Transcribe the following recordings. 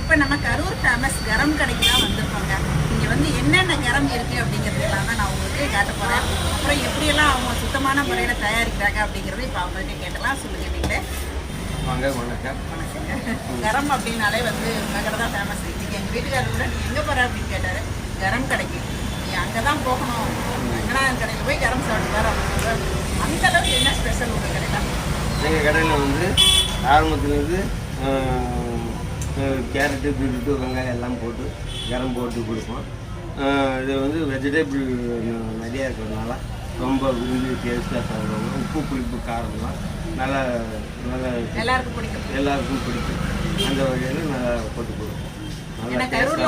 இப்போ நம்ம கரூர் ஃபேமஸ் கரம் கடைக்கு தான் வந்திருக்கோங்க. இங்கே வந்து என்னென்ன கரம் இருக்குது அப்படிங்கிறதெல்லாம் தான் நான் உங்களுக்கு காட்ட போகிறேன் அப்புறம் எப்படியெல்லாம் அவங்க சுத்தமான முறையில் தயாரிக்கிறாங்க அப்படிங்கிறது இப்போ அவங்கள்ட்ட கேட்டலாம். சொல்லுங்க நீங்களே வணக்கம். கரம் அப்படின்னாலே வந்து உங்கள் கடை தான் ஃபேமஸ் இன்னைக்கு எங்கள் வீட்டுக்காரர் கூட நீ எங்கே போகிற அப்படின்னு கேட்டார். கரம் கடைக்கு. நீ அங்கே தான் போகணும். ரங்கநாதன் கடையில் போய் கரம் சாப்பிட்டு வர அப்படின்னு. அந்த அளவுக்கு என்ன ஸ்பெஷல் உங்கள் கடையில்? எங்கள் கடையில் வந்து ஆரம்பத்துலேருந்து கேரட்டு பீட்ரூட்டு வெங்காயம் எல்லாம் போட்டு கரம் போட்டு கொடுப்போம். இது வந்து வெஜிடபிள் நிறையா இருக்கிறதுனால ரொம்ப விரும்பி டேஸ்ட்டாக சாப்பிடுவாங்க. உப்பு புளிப்பு காரம்லாம் நல்லா நல்லா எல்லாருக்கும் பிடிக்கும். எல்லாருக்கும் பிடிக்கும். அந்த வகையில் நல்லா போட்டு கொடுப்போம்.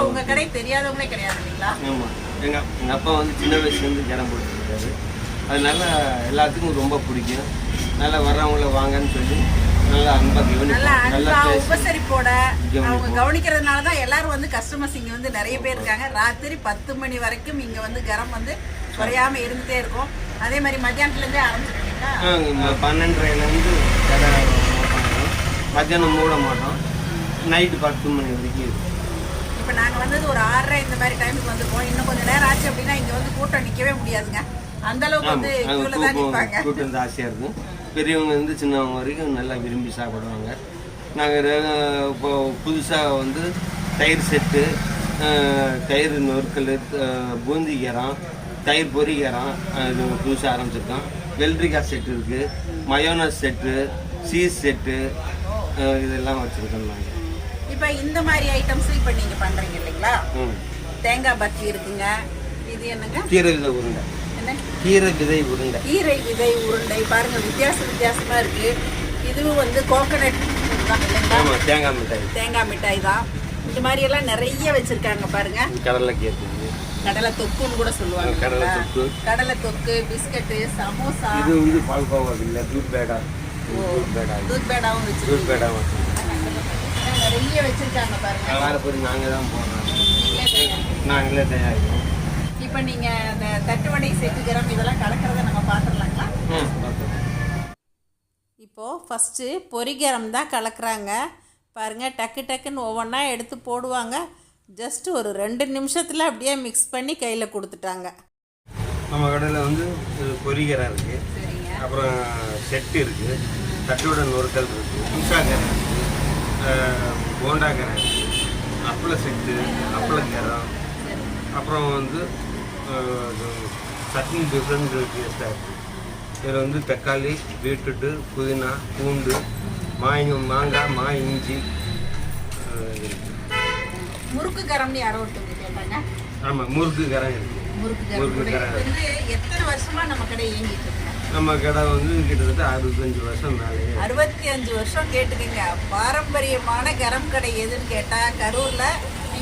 உங்கள் கடை தெரியாதவங்களே கிடையாது ஆமாம் எங்கள் எங்கள் அப்பா வந்து சின்ன வயசுலேருந்து ஜனம் போட்டுருக்காரு அதனால எல்லாத்துக்கும் ரொம்ப பிடிக்கும். நல்லா வர்றவங்கள வாங்கன்னு சொல்லி நல்லா அன்பா பேசி உபசரிப்போட அவங்க கவனிப்போம். கவனிக்கிறதுனால தான் எல்லாரும் வந்து கஸ்டமர்ஸ் இங்க வந்து நிறைய பேர் இருக்காங்க. ராத்திரி பத்து மணி வரைக்கும் இங்க வந்து கரம் வந்து குறையாம இருந்துட்டே இருக்கும். அதே மாதிரி மத்தியானத்துல இருந்தே ஆரம்பிச்சிருக்கீங்களா பன்னெண்டரைலேருந்து கடை. மத்தியானம் மூட மாட்டோம். நைட்டு பத்து மணி வரைக்கும் இருக்கும். இப்போ நாங்க வந்தது ஒரு ஆறரை இந்த மாதிரி டைமுக்கு வந்திருக்கோம் இன்னும் கொஞ்சம் நேரம் ஆச்சு அப்படின்னா இங்க வந்து கூட்டம் நிக்கவே முடியாதுங்க. அந்த அளவுக்கு வந்து கூட்டம் ஜாஸ்தியாக இருக்கும். பெரியவங்க இருந்து சின்னவங்க வரைக்கும் நல்லா விரும்பி சாப்பிடுவாங்க. நாங்கள் இப்போ புதுசாக வந்து தயிர் செட்டு தயிர் நொறுக்கல் அஹ், பூந்திகரம் தயிர் பொரிகரம் இது புதுசாக ஆரம்பிச்சிருக்கோம். வெள்ளரிக்காய் செட்டு இருக்குது மயோனஸ் செட்டு சீஸ் செட்டு இதெல்லாம் வச்சுருக்கோம் நாங்கள் இப்போ இந்த மாதிரி ஐட்டம்ஸ் இப்போ நீங்க பண்றீங்க இல்லைங்களா? தேங்காய் பர்ஃபி இருக்குங்க. இது என்னங்க? கீரை விதை உருண்டை. கீரை விதை உருண்டை. கீரை விதை உருண்டை பாருங்க வித்தியாச வித்தியாசமா இருக்கு. இதுவும் வந்து கோகனட் தேங்காய் மிட்டாய். தேங்காய் மிட்டாய் தான். இந்த மாதிரி எல்லாம் நிறைய வச்சிருக்காங்க பாருங்க. கடலை கேக்கு கடலை தொக்குன்னு கூட சொல்லுவாங்க. கடலை? தொக்கு. கடலை தொக்கு பிஸ்கட்டு சமோசா. இது வந்து பால்கோவா இல்லை தூத் பேடா. தூத் பேடா தூத் பேடாவும் தூத் வச்சிருக்கீங்க பேடா வச்சுருக்கோம் நிறைய வச்சிருக்காங்க பாருங்க. நாங்கள் தான் தயாரிக்கிறீங்க. நாங்களே தயாரிக்கிறோம் இப்போ நீங்க இந்த தட்டுவடை செட்டுக்கிறம் இதெல்லாம் கலக்கிறத நம்ம பார்த்துடலாங்களா? இப்போது ஃபஸ்ட்டு பொரிகரம் தான் கலக்குறாங்க. பாருங்கள் டக்கு டக்குன்னு ஒவ்வொன்றா எடுத்து போடுவாங்க. ஜஸ்ட் ஒரு ரெண்டு நிமிஷத்தில் அப்படியே மிக்ஸ் பண்ணி கையில் கொடுத்துட்டாங்க. நம்ம கடையில் வந்து இது பொரிகரை இருக்குது சரிங்க. அப்புறம் செட்டு இருக்குது தட்டோட நொறுக்கல் இருக்குது புஷாக்கரை இருக்குது போண்டாக்கரை இருக்குது அப்பள செட்டு அப்பளக்கரம் அப்புறம் வந்து சட்னி டிஃப்ரெண்ட் டேஸ்ட்டாக இருக்குது இதில் வந்து தக்காளி பீட்ரூட்டு புதினா பூண்டு மாய் மாங்காய் மா இஞ்சி முறுக்கு கரம்னு யாரோ ஒருத்தவங்க கேட்டாங்க. ஆமாம் முறுக்கு கரை இருக்குது முறுக்கு கரம். கரம். எத்தனை வருஷமா நம்ம கடை இயங்கிட்டு நம்ம கடை வந்து கிட்டத்தட்ட அறுபத்தஞ்சு வருஷம் மேலே அறுபத்தி அஞ்சு வருஷம் கேட்டுக்கங்க. பாரம்பரியமான கரம் கடை எதுன்னு கேட்டா கரூர்ல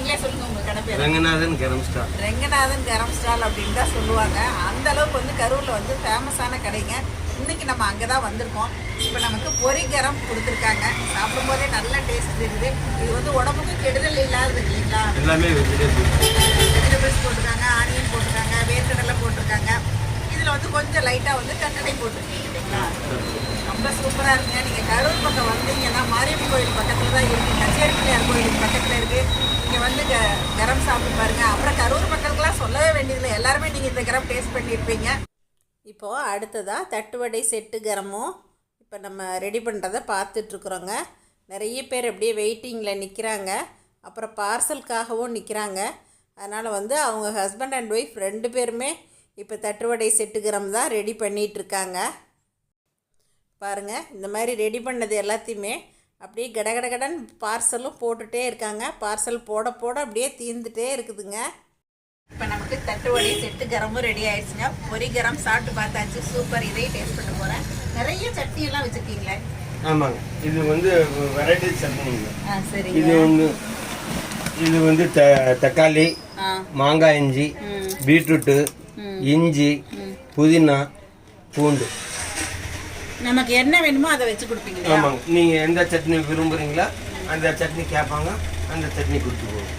நீங்களே சொல்லுங்க உங்க கடை பேர் ரங்கநாதன் கரம் ஸ்டார் ரெங்கநாதன் கரம் ஸ்டால் அப்படின்னு தான் சொல்லுவாங்க. அந்த அளவுக்கு வந்து கரூர்ல வந்து ஃபேமஸான கடைங்க. இன்னைக்கு நம்ம அங்கே தான் வந்திருக்கோம். இப்போ நமக்கு பொரி கரம் கொடுத்துருக்காங்க. சாப்பிடும்போதே நல்ல டேஸ்ட் இருக்குது. இது வந்து உடம்புக்கு கெடுதல் இல்லாதது இல்லைங்களா? எல்லாமே வெஜிடபிள் வெஜிடபிள்ஸ் போட்டிருக்காங்க ஆனியன் போட்டிருக்காங்க வேர்க்கடலை போட்டிருக்காங்க. இதில் வந்து கொஞ்சம் லைட்டாக வந்து கட்டளை போட்டிருக்கீங்க. ரொம்ப சூப்பராக இருக்குங்க. நீங்கள் கரூர் பக்கம் வந்தீங்கன்னா மாரியம்மன் கோயில் பக்கத்தில் தான் இருக்குது கச்சேரி பிள்ளையார் கோயில் பக்கத்தில் இருக்குது இங்கே வந்து க கரம் சாப்பிட்டு பாருங்க. அப்புறம் கரூர் மக்களுக்கெல்லாம் சொல்லவே வேண்டியதில்லை. எல்லாருமே நீங்கள் இந்த கரம் டேஸ்ட் பண்ணியிருப்பீங்க இப்போது அடுத்ததாக தட்டுவடை செட்டு கரமும் இப்போ நம்ம ரெடி பண்ணுறதை பார்த்துட்ருக்குறோங்க. நிறைய பேர் அப்படியே வெயிட்டிங்கில் நிற்கிறாங்க அப்புறம் பார்சலுக்காகவும் நிற்கிறாங்க அதனால் வந்து அவங்க ஹஸ்பண்ட் அண்ட் ஒய்ஃப் ரெண்டு பேருமே இப்போ தட்டுவடை செட்டு கரம் தான் ரெடி பண்ணிகிட்ருக்காங்க பாருங்கள் இந்த மாதிரி ரெடி பண்ணது எல்லாத்தையுமே அப்படியே கடகடகடன் பார்சலும் போட்டுகிட்டே இருக்காங்க. பார்சல் போட போட அப்படியே தீர்ந்துட்டே இருக்குதுங்க. இப்போ நமக்கு தட்டுவடை செட்டு கரமும் ரெடி ஆயிடுச்சுங்க. பொரி கரம் சாப்பிட்டு பார்த்தாச்சு. சூப்பர். இதையும் டேஸ்ட் பண்ண போகிறேன் நிறைய சட்னி எல்லாம் வச்சுருக்கீங்களே? ஆமாங்க. இது வந்து வெரைட்டி சட்னிங்க. ஆ சரிங்க. இது வந்து இது வந்து த தக்காளி மாங்காய் இஞ்சி பீட்ரூட்டு இஞ்சி புதினா பூண்டு. நமக்கு என்ன வேணுமோ அதை வச்சு கொடுப்பீங்க? ஆமாங்க. நீங்கள் எந்த சட்னி விரும்புகிறீங்களா அந்த சட்னி கேட்பாங்க. அந்த சட்னி கொடுத்து போகும்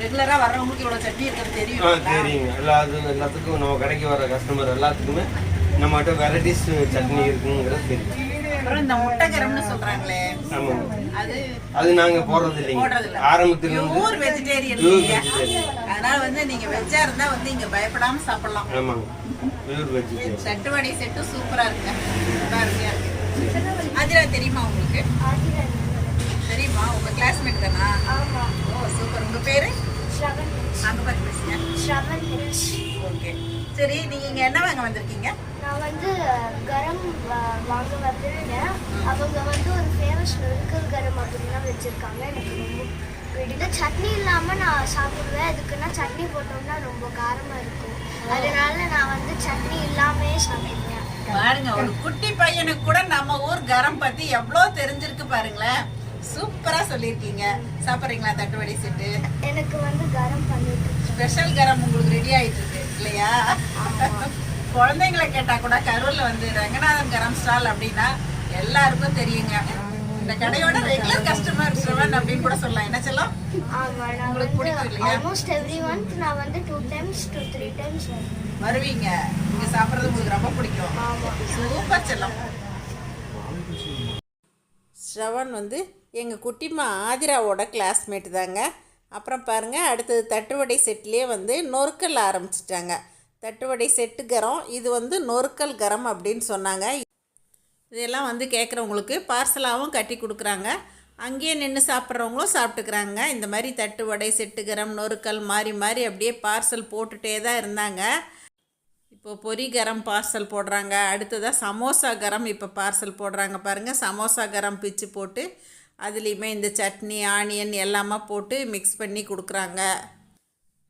ரெகுலரா வர்றவங்களுக்கு இவ்வளவு சட்னி இருக்கிறது தெரியும் ஆ தெரியுங்க. எல்லாத்துக்கும் எல்லாத்துக்கும் நம்ம கடைக்கு வர கஸ்டமர் எல்லாத்துக்குமே நம்மகிட்ட வெரைட்டிஸ் சட்னி இருக்குங்கிறது தெரியும். அப்புறம் இந்த சொல்றாங்களே. ஆமாம் அது அது நாங்க போடுறது இல்லைங்க. இல்ல. ஆரம்பத்துல பியூர் வெஜிடேரியன். அதனால வந்து நீங்க வெஜ்ஜா இருந்தா வந்து இங்க பயப்படாம சாப்பிடலாம். ஆமாங்க. பியூர் வெஜிடேரியன் தட்டு வடை செட்டு சூப்பரா இருக்கு. அருமையா இருக்கு. அதிரா தெரியுமா உங்களுக்கு? தெரியுமா? உங்க கிளாஸ்மேட் தானா? ஓ சூப்பர் உங்க பேரு? அங்க பாத்து பேசுங்க. ஓகே. சரி நீங்க இங்க என்ன வாங்க வந்திருக்கீங்க? நான் வந்து கரம் வாங்க வந்திருந்தேன். அவங்க வந்து ஒரு ஃபேமஸ் நொறுக்கல் கரம் அப்படின்லாம் வச்சுருக்காங்க. எனக்கு ரொம்ப பிடிக்கும் சட்னி இல்லாமல் நான் சாப்பிடுவேன். இதுக்குன்னா சட்னி போட்டோம்னா ரொம்ப காரமாக இருக்கும். அதனால நான் வந்து சட்னி இல்லாமே சாப்பிடுவேன். பாருங்க ஒரு குட்டி பையனுக்கு கூட நம்ம ஊர் கரம் பத்தி எவ்வளவு தெரிஞ்சிருக்கு பாருங்களேன். சூப்பரா சொல்லியிருக்கீங்க. சாப்பிட்றீங்களா தட்டுவடை செட்டு? எனக்கு வந்து கரம் பண்ணிட்டு ஸ்பெஷல் கரம் உங்களுக்கு ரெடி ஆயிட்டு இருக்கு இல்லையா குழந்தைங்களை கேட்டா கூட கரூர்ல வந்து ரங்கநாதன் கரம் ஸ்டால் அப்படின்னா எல்லாருக்கும் தெரியுங்க. இந்த கடையோட ரெகுலர் கஸ்டமர் செவன் அப்படின்னு கூட சொல்லலாம். என்ன நான் உங்களுக்கு பிடிக்கும் இல்லையா? ஆல்மோஸ்ட் எவ்ரி மந்த் நான் வந்து two times two three times வருவீங்க. நீங்க சாப்பிட்றது உங்களுக்கு ரொம்ப பிடிக்கும். சூப்பர் செல்லம். ஸ்ரவன் வந்து எங்கள் குட்டிமா ஆதிராவோட கிளாஸ்மேட் தாங்க. அப்புறம் பாருங்கள் அடுத்தது தட்டுவடை செட்லேயே வந்து நொறுக்கல் ஆரம்பிச்சிட்டாங்க. தட்டுவடை செட்டு கரம் இது வந்து நொறுக்கல் கரம் அப்படின்னு சொன்னாங்க. இதெல்லாம் வந்து கேட்குறவங்களுக்கு பார்சலாகவும் கட்டி கொடுக்குறாங்க. அங்கேயே நின்று சாப்பிட்றவங்களும் சாப்பிட்டுக்கிறாங்க. இந்த மாதிரி தட்டு வடை செட்டு கரம் நொறுக்கல் மாறி மாறி அப்படியே பார்சல் போட்டுகிட்டே தான் இருந்தாங்க. இப்போ பொரி கரம் பார்சல் போடுறாங்க. அடுத்ததாக சமோசா கரம் இப்போ பார்சல் போடுறாங்க பாருங்கள் சமோசா கரம் பிச்சு போட்டு அதுலேயுமே இந்த சட்னி ஆனியன் எல்லாமே போட்டு மிக்ஸ் பண்ணி கொடுக்குறாங்க.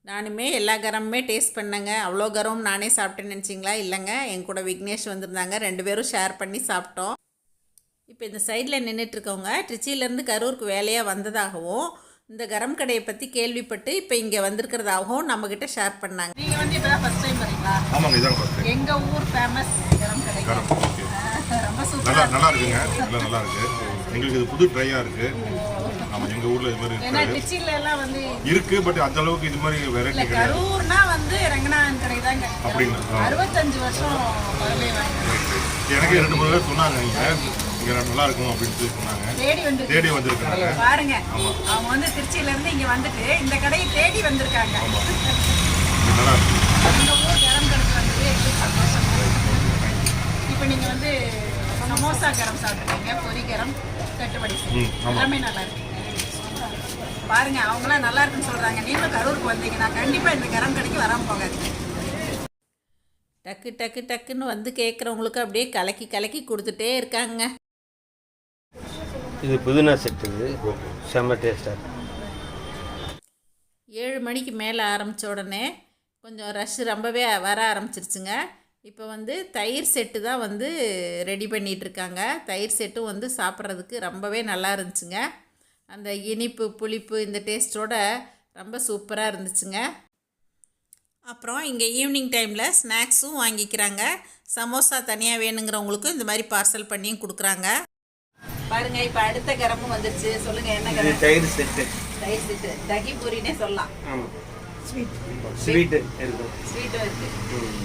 நானுமே எல்லா கரமுமே டேஸ்ட் பண்ணேங்க. அவ்வளோ கரம் நானே சாப்பிட்டேன்னு நினச்சிங்களா? இல்லைங்க. என் கூட விக்னேஷ் வந்திருந்தாங்க. ரெண்டு பேரும் ஷேர் பண்ணி சாப்பிட்டோம். இப்போ இந்த சைடில் நின்றுட்டுருக்கவங்க ட்ரிச்சியிலேருந்து கரூருக்கு வேலையாக வந்ததாகவும் இந்த கரம் கடையை பற்றி கேள்விப்பட்டு இப்போ இங்கே வந்திருக்கிறதாகவும் நம்மக்கிட்ட ஷேர் பண்ணாங்க. நீங்க வந்து இப்பதான் ஃபர்ஸ்ட் டைம் வரீங்களா ஆமாங்க இதான் ஃபர்ஸ்ட் எங்க ஊர் ஃபேமஸ் கரம் கடை. ரொம்ப நல்லா சூப்பரா நல்லா இருக்குங்க. எல்லாம் நல்லா இருக்கு. எங்களுக்கு இது புது ட்ரையா இருக்கு. ஆமா எங்க ஊர்ல இது மாதிரி இருக்கு பட் அந்த அளவுக்கு இது மாதிரி வெரைட்டி கரூர்னா வந்து ரங்கநாதன் கடை தாங்க. அப்படிங்களா? அறுபத்தஞ்சு வருஷம் எனக்கு ரெண்டு மூணு பேர் சொன்னாங்க இங்க நல்லா இருக்கும் அப்படின்னு சொல்லி சொன்னாங்க. தேடி வந்து தேடி வந்திருக்காங்க. பாருங்க அவங்க வந்து திருச்சியில இருந்து இங்க வந்துட்டு இந்த கடையை தேடி வந்திருக்காங்க. நல்லா இந்த ஊர் கரம் கடைக்கு வந்தது சந்தோஷம். இப்போ நீங்க வந்து சமோசா கரம் சாப்பிட்டுருக்கீங்க பொரி கரம் ஆமா. எல்லாமே நல்லா இருக்கு. பாருங்க அவங்களாம் நல்லா இருக்குன்னு சொல்றாங்க. நீங்களும் கரூருக்கு வந்தீங்கன்னா கண்டிப்பா இந்த கரம் கடைக்கு வராம போகாதீங்க. டக்கு டக்கு டக்குன்னு வந்து கேட்குறவங்களுக்கு அப்படியே கலக்கி கலக்கி கொடுத்துட்டே இருக்காங்க. இது புதினா செட்டு இது. செம்ம டேஸ்டாக இருக்கும் ஏழு மணிக்கு மேலே ஆரம்பித்த உடனே கொஞ்சம் ரஷ் ரொம்பவே வர ஆரம்பிச்சிருச்சுங்க. இப்போ வந்து தயிர் செட்டு தான் வந்து ரெடி பண்ணிகிட்ருக்காங்க தயிர் செட்டும் வந்து சாப்பிட்றதுக்கு ரொம்பவே நல்லா இருந்துச்சுங்க. அந்த இனிப்பு புளிப்பு இந்த டேஸ்ட்டோட ரொம்ப சூப்பராக இருந்துச்சுங்க. அப்புறம் இங்கே ஈவினிங் டைமில் ஸ்நாக்ஸும் வாங்கிக்கிறாங்க. சமோசா தனியாக வேணுங்கிறவங்களுக்கும் இந்த மாதிரி பார்சல் பண்ணியும் கொடுக்குறாங்க. பாருங்க இப்ப அடுத்த கரமும் வந்துருச்சு. சொல்லுங்க என்ன கரம்? தயிர் செட்டு. தயிர் செட்டு. தகி பூரினே சொல்லலாம் இருக்கும் ஸ்வீட்டும் இருக்கு.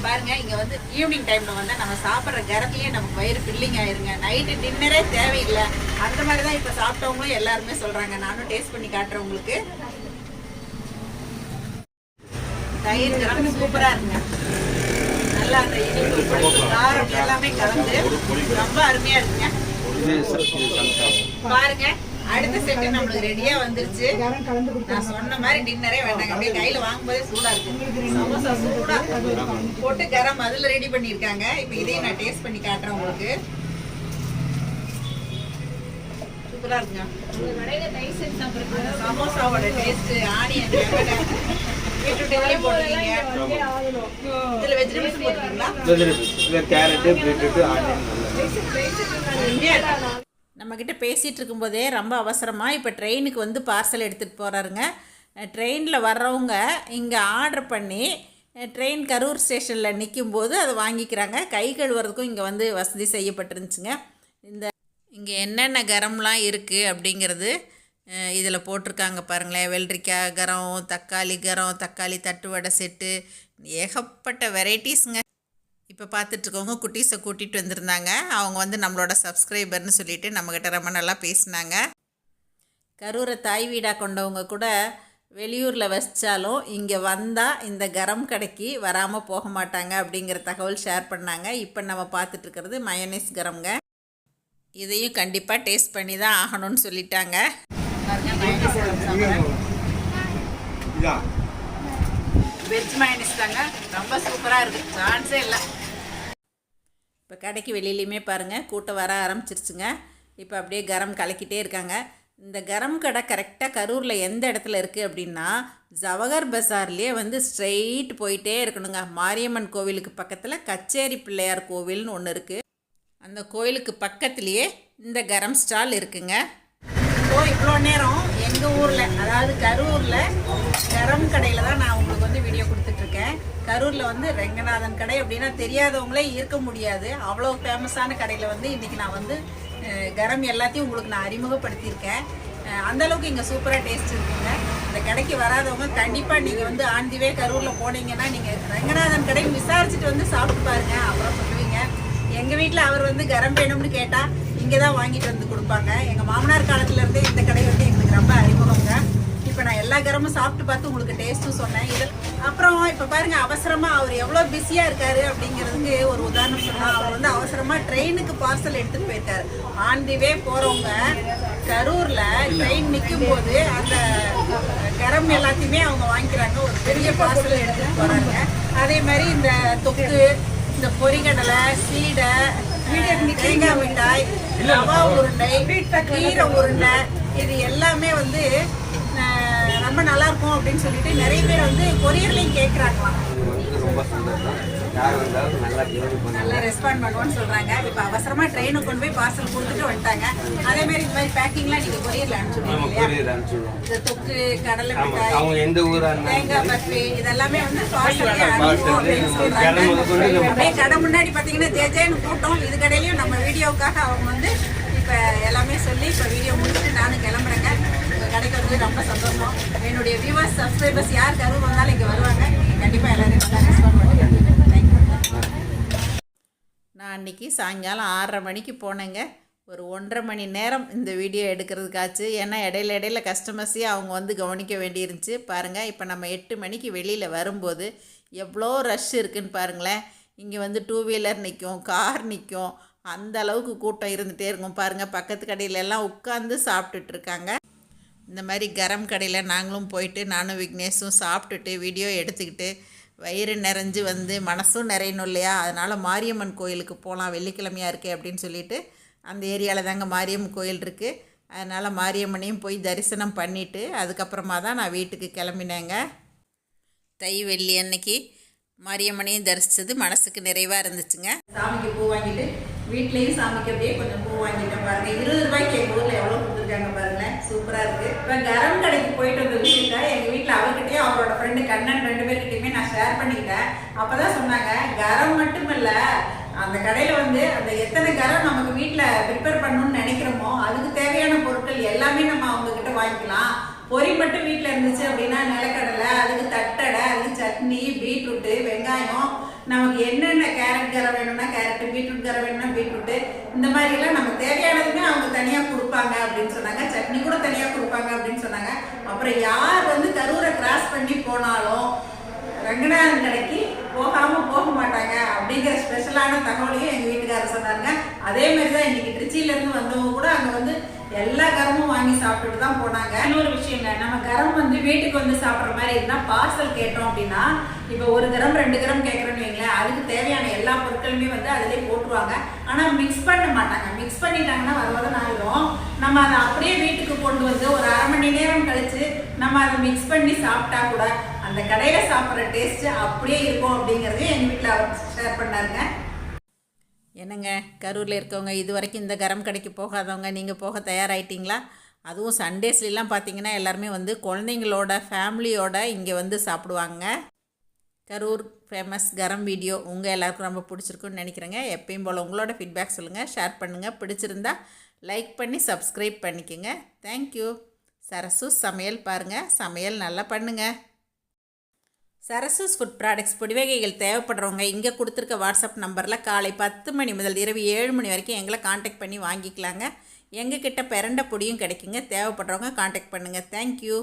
பாருங்க இங்க வந்து ஈவினிங் டைம்ல வந்து நம்ம சாப்பிட்ற கரத்துலயே நமக்கு வயிறு ஃபில்லிங் ஆயிருங்க. நைட்டு டின்னரே தேவையில்லை. அந்த மாதிரி தான் இப்ப சாப்பிட்டவங்களும் எல்லாருமே சொல்றாங்க. நானும் டேஸ்ட் பண்ணி காட்டுறேன் உங்களுக்கு. தயிர் கரம் சூப்பரா இருக்குங்க. நல்லா அந்த இனிப்பு காரம் எல்லாமே கலந்து ரொம்ப அருமையா இருக்குங்க. பாருங்க. அடுத்த செட்டு நம்மளுக்கு ரெடியா வந்துருச்சு. நான் சொன்ன மாதிரி டின்னரே வேண்டாங்க அப்படியே கையில வாங்கும்போதே சூடா இருக்கு. சமோசா சூடா. போட்டு கரம் அதுல ரெடி பண்ணிருக்காங்க இப்போ இதையும் நான் டேஸ்ட் பண்ணி காட்டுறேன் உங்களுக்கு. சூப்பரா இருக்குங்க. சமோசாவோட டேஸ்ட் ஆனியன் பீட்ரூட் இதுல வெஜிடபிள்ஸ் போட்டுருக்கீங்களா? Carrot beetroot onion. நம்மக்கிட்ட பேசிகிட்டு இருக்கும்போதே ரொம்ப அவசரமாக இப்போ ட்ரெயினுக்கு வந்து பார்சல் எடுத்துகிட்டு போகிறாருங்க ட்ரெயினில் வர்றவங்க இங்கே ஆர்டர் பண்ணி ட்ரெயின் கரூர் ஸ்டேஷனில் நிற்கும்போது அதை வாங்கிக்கிறாங்க. கை கழுவுறதுக்கும் இங்கே வந்து வசதி செய்யப்பட்டிருந்துச்சுங்க. இந்த இங்கே என்னென்ன கரம்லாம் இருக்குது அப்படிங்கிறது இதில் போட்டிருக்காங்க பாருங்களேன். வெள்ளரிக்காய் கரம் தக்காளி கரம் தக்காளி தட்டு வடை செட்டு ஏகப்பட்ட வெரைட்டிஸுங்க இப்போ பார்த்துட்ருக்கவங்க குட்டீஸை கூட்டிகிட்டு வந்திருந்தாங்க. அவங்க வந்து நம்மளோட சப்ஸ்கிரைபர்னு சொல்லிட்டு நம்மக்கிட்ட ரொம்ப நல்லா பேசினாங்க. கரூரை தாய் வீடாக கொண்டவங்க கூட வெளியூரில் வச்சாலும் இங்கே வந்தால் இந்த கரம் கடைக்கு வராமல் போக மாட்டாங்க அப்படிங்கிற தகவல் ஷேர் பண்ணாங்க. இப்போ நம்ம பார்த்துட்ருக்கிறது மயனேஸ் கரம்ங்க. இதையும் கண்டிப்பாக டேஸ்ட் பண்ணி தான் ஆகணும்னு சொல்லிட்டாங்க. வெஜ் மயனிஸ் தாங்க. ரொம்ப சூப்பராக இருக்குது சான்ஸே இல்லை. இப்போ கடைக்கு வெளியிலையுமே பாருங்கள் கூட்டம் வர ஆரம்பிச்சிருச்சுங்க. இப்போ அப்படியே கரம் கலக்கிட்டே இருக்காங்க. இந்த கரம் கடை கரெக்டாக கரூரில் எந்த இடத்துல இருக்குது அப்படின்னா ஜவஹர் பஜார்லேயே வந்து ஸ்ட்ரெயிட் போயிட்டே இருக்கணுங்க. மாரியம்மன் கோவிலுக்கு பக்கத்தில் கச்சேரி பிள்ளையார் கோவில்னு ஒன்று இருக்குது அந்த கோயிலுக்கு பக்கத்துலேயே இந்த கரம் ஸ்டால் இருக்குங்க. ஸோ இவ்வளோ நேரம் எங்கள் ஊரில் அதாவது கரூரில் கரம் கடையில் தான் நான் உங்களுக்கு வந்து வீடியோ கொடுத்துட்ருக்கேன். கரூரில் வந்து ரெங்கநாதன் கடை அப்படின்னா தெரியாதவங்களே இருக்க முடியாது. அவ்வளோ ஃபேமஸான கடையில் வந்து இன்றைக்கி நான் வந்து கரம் எல்லாத்தையும் உங்களுக்கு நான் அறிமுகப்படுத்தியிருக்கேன். அந்தளவுக்கு அந்த அளவுக்கு இங்கே சூப்பராக டேஸ்ட் இருக்குங்க. இந்த கடைக்கு வராதவங்க கண்டிப்பாக நீங்கள் வந்து ஆண்டிவே கரூரில் போனீங்கன்னா நீங்கள் ரெங்கநாதன் கடையை விசாரிச்சுட்டு வந்து சாப்பிட்டு பாருங்க. அப்புறம் சொல்லுவீங்க. எங்கள் வீட்டில் அவர் வந்து கரம் வேணும்னு கேட்டால் இங்கே தான் வாங்கிட்டு வந்து கொடுப்பாங்க. எங்கள் மாமனார் காலத்துலேருந்தே இந்த கடை வந்து எங்களுக்கு ரொம்ப அறிமுகங்க. இப்போ நான் எல்லா கரமும் சாப்பிட்டு பார்த்து உங்களுக்கு டேஸ்ட்டும் சொன்னேன். இது அப்புறம் இப்போ பாருங்கள் அவசரமாக அவர் எவ்வளோ பிஸியாக இருக்காரு அப்படிங்கிறதுக்கு ஒரு உதாரணம் சொன்னால் அவர் வந்து அவசரமாக ட்ரெயினுக்கு பார்சல் எடுத்துகிட்டு போயிருக்காரு. ஆன் தி வே போகிறவங்க கரூரில் ட்ரெயின் நிற்கும் போது அந்த கரம் எல்லாத்தையுமே அவங்க வாங்கிக்கிறாங்க. ஒரு பெரிய பார்சல் எடுத்துகிட்டு போகிறாங்க அதே மாதிரி இந்த தொக்கு இந்த பொரிகடலை சீடை தேங்காய் மிட்டாய் ரவா உருண்டை கீரை உருண்டை இது எல்லாமே வந்து ரொம்ப நல்லா இருக்கும் அப்படின்னு சொல்லிட்டு நிறைய பேர் வந்து கொரியர்லையும் கேட்குறாங்களாம் யார் வந்தாலும் நல்லா ரெஸ்பாண்ட் சொல்றாங்க. இப்போ அவசரமா ட்ரெயினுக்கு கொண்டு போய் பார்சல் கொடுத்துட்டு வந்துட்டாங்க. அதே மாதிரி இந்த மாதிரி பேக்கிங்லாம் நீங்க கொரியர்ல அனுப்பிச்சுடுவீங்க நம்ம இல்லையா? கொரியர் அனுப்பிச்சிடுவோம். இந்த தொக்கு கடலை மிட்டாய் அவங்க எந்த ஊராக இருந்தாலும் தேங்காய் பர்ஃபி இதெல்லாமே வந்து பார்சல் Parcel அப்படின்னு சொல்றாங்க. கடை முதற்கொண்டு நம்ம- அப்படியே கடை முன்னாடி பார்த்தீங்கன்னா ஜேஜேன்னு கூட்டம். இது கடையிலையும் நம்ம வீடியோவுக்காக அவங்க வந்து இப்போ எல்லாமே சொல்லி இப்போ வீடியோ முடிச்சுட்டு நானும் கிளம்புறேங்க. உங்கள் கடைக்கு வந்து ரொம்ப சந்தோஷம். என்னுடைய வியூவர்ஸ் சப்ஸ்கிரைபர்ஸ் யார் கரூர் வந்தாலும் இங்கே வருவாங்க. கண்டிப்பாக எல்லாரையும் நல்லா ரெஸ்பாண்ட் பண்ணுங்க தேங்க்யூ நான் அன்றைக்கி சாயங்காலம் ஆறரை மணிக்கு போனேங்க. ஒரு ஒன்றரை மணி நேரம் இந்த வீடியோ எடுக்கிறதுக்காச்சு. ஏன்னா இடையில இடையில கஸ்டமர்ஸையும் அவங்க வந்து கவனிக்க வேண்டியிருந்துச்சு. பாருங்கள் இப்போ நம்ம எட்டு மணிக்கு வெளியில் வரும்போது எவ்வளோ ரஷ் இருக்குதுன்னு பாருங்களேன். இங்கே வந்து டூ வீலர் நிற்கும் கார் நிற்கும் அந்த அளவுக்கு கூட்டம் இருந்துகிட்டே இருக்கும். பாருங்கள் பக்கத்து கடையிலெல்லாம் உட்காந்து சாப்பிட்டுட்டு இருக்காங்க இந்த மாதிரி கரம் கடையில் நாங்களும் போயிட்டு நானும் விக்னேஷும் சாப்பிட்டுட்டு வீடியோ எடுத்துக்கிட்டு வயிறு நிறைஞ்சு வந்து மனசும் நிறையணும் இல்லையா? அதனால் மாரியம்மன் கோயிலுக்கு போகலாம் வெள்ளிக்கிழமையாக இருக்கே அப்படின்னு சொல்லிட்டு அந்த ஏரியாவில் தாங்க மாரியம்மன் கோயில் இருக்குது அதனால் மாரியம்மனையும் போய் தரிசனம் பண்ணிவிட்டு அதுக்கப்புறமா தான் நான் வீட்டுக்கு கிளம்பினேங்க. தை வெள்ளி அன்னைக்கு மாரியம்மனையும் தரிசித்தது மனசுக்கு நிறைவாக இருந்துச்சுங்க. சாமிக்கு பூ வாங்கி வீட்லயும் சாமிக்கு அப்படியே கொஞ்சம் பூ வாங்கிட்டேன் பாருங்க. இருபது ரூபாய்க்கு எங்க ஊர்ல எவ்வளவு கொடுத்துருக்காங்க பாருங்களேன் சூப்பரா இருக்கு. இப்ப கரம் கடைக்கு போயிட்டு வந்த விஷயத்த எங்க வீட்டில் அவர்கிட்டயும் அவரோட ஃப்ரெண்டு கண்ணன் ரெண்டு பேர்கிட்டயுமே நான் ஷேர் பண்ணிக்கிட்டேன். அப்பதான் சொன்னாங்க கரம் மட்டும் இல்ல அந்த கடையில வந்து அந்த எத்தனை கரம் நமக்கு வீட்டில் ப்ரிப்பேர் பண்ணணும்னு நினைக்கிறோமோ அதுக்கு தேவையான பொருட்கள் எல்லாமே நம்ம அவங்க கிட்ட வாங்கிக்கலாம். பொரி மட்டும் வீட்டில் இருந்துச்சு அப்படின்னா நிலக்கடலை அதுக்கு தட்டடை அதுக்கு சட்னி பீட்ரூட்டு வெங்காயம் நமக்கு என்னென்ன கேரட் பீட்ரூட் கரை வேணும்னா பீட்ரூட்டு. இந்த மாதிரிலாம் நமக்கு தேவையானதுமே அவங்க தனியாக கொடுப்பாங்க அப்படின்னு சொன்னாங்க. சட்னி கூட தனியாக கொடுப்பாங்க அப்படின்னு சொன்னாங்க. அப்புறம் யார் வந்து கரூரை கிராஸ் பண்ணி போனாலும் ரங்கநாதன் கடைக்கு போகாம போக மாட்டாங்க அப்படிங்கிற ஸ்பெஷலான தகவலையும் எங்க வீட்டுக்காரர் சொன்னாங்க அதே மாதிரி தான் இன்னைக்கு திருச்சியில இருந்து வந்தவங்க கூட அங்க வந்து எல்லா கரமும் வாங்கி சாப்பிட்டுட்டு தான் போனாங்க. இன்னொரு விஷயங்க நம்ம கரம் வந்து வீட்டுக்கு வந்து சாப்பிட்ற மாதிரி இருந்தால் பார்சல் கேட்டோம் அப்படின்னா இப்போ ஒரு கரம் ரெண்டு கரம் கேட்குறோன்னு வைங்களேன் அதுக்கு தேவையான எல்லா பொருட்களுமே வந்து அதிலே போட்டுருவாங்க. ஆனால் மிக்ஸ் பண்ண மாட்டாங்க. மிக்ஸ் பண்ணிட்டாங்கன்னா வர ஆயிடும் நம்ம அதை அப்படியே வீட்டுக்கு கொண்டு வந்து ஒரு அரை மணி நேரம் கழிச்சு நம்ம அதை மிக்ஸ் பண்ணி சாப்பிட்டா கூட அந்த கடையில சாப்பிட்ற டேஸ்ட் அப்படியே இருக்கும் அப்படிங்கறதையும் எங்க வீட்டில் அவர் ஷேர் பண்ணாருங்க. என்னங்க? கரூரில் இருக்கவங்க இது வரைக்கும் இந்த கரம் கடைக்கு போகாதவங்க நீங்கள் போக தயாராகிட்டீங்களா அதுவும் சண்டேஸ்லாம் பார்த்தீங்கன்னா எல்லாருமே வந்து குழந்தைங்களோட ஃபேமிலியோட இங்கே வந்து சாப்பிடுவாங்க. கரூர் ஃபேமஸ் கரம் வீடியோ உங்கள் எல்லாருக்கும் ரொம்ப பிடிச்சிருக்குன்னு நினைக்கிறேங்க. எப்பயும் போல் உங்களோட ஃபீட்பேக் சொல்லுங்கள் ஷேர் பண்ணுங்கள் பிடிச்சிருந்தா லைக் பண்ணி சப்ஸ்கிரைப் பண்ணிக்கோங்க. தேங்க்யூ சரசு சமையல் பாருங்கள் சமையல் நல்லா பண்ணுங்கள் சரசூஸ் ஃபுட் ப்ராடக்ட்ஸ் பொடி வகைகள் தேவைப்படுறவங்க இங்கே கொடுத்துருக்க வாட்ஸ்அப் நம்பரில் காலை பத்து மணி முதல் இரவு ஏழு மணி வரைக்கும் எங்களை காண்டாக்ட் பண்ணி வாங்கிக்கலாங்க. எங்ககிட்ட பிறண்ட பொடியும் கிடைக்குங்க. தேவைப்படுறவங்க காண்டாக்ட் பண்ணுங்கள் தேங்க்யூ